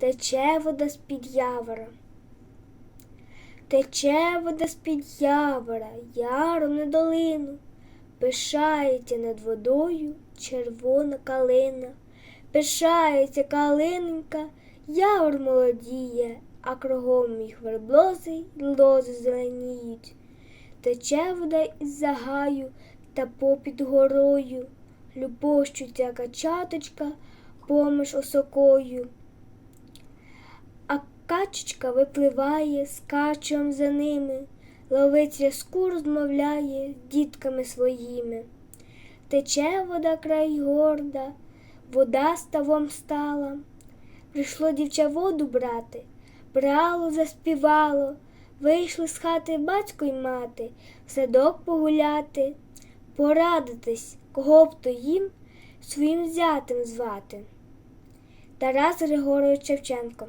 тече вода з-під явора. Тече вода з-під явора, яром на долину, пишається над водою червона калина, пишається калиненька, явор молодіє, а кругом їх верблози й лози зеленіють. Тече вода із загаю та попід горою, любощуться качаточка поміж осокою. Качечка випливає з качем за ними, ловить рязку розмовляє з дітками своїми. Тече вода край горда, вода ставом стала. Прийшло дівча воду брати, брало, заспівало, вийшли з хати батько й мати, в садок погуляти, порадитись, кого б то їм своїм зятем звати. Тарас Григорович Шевченко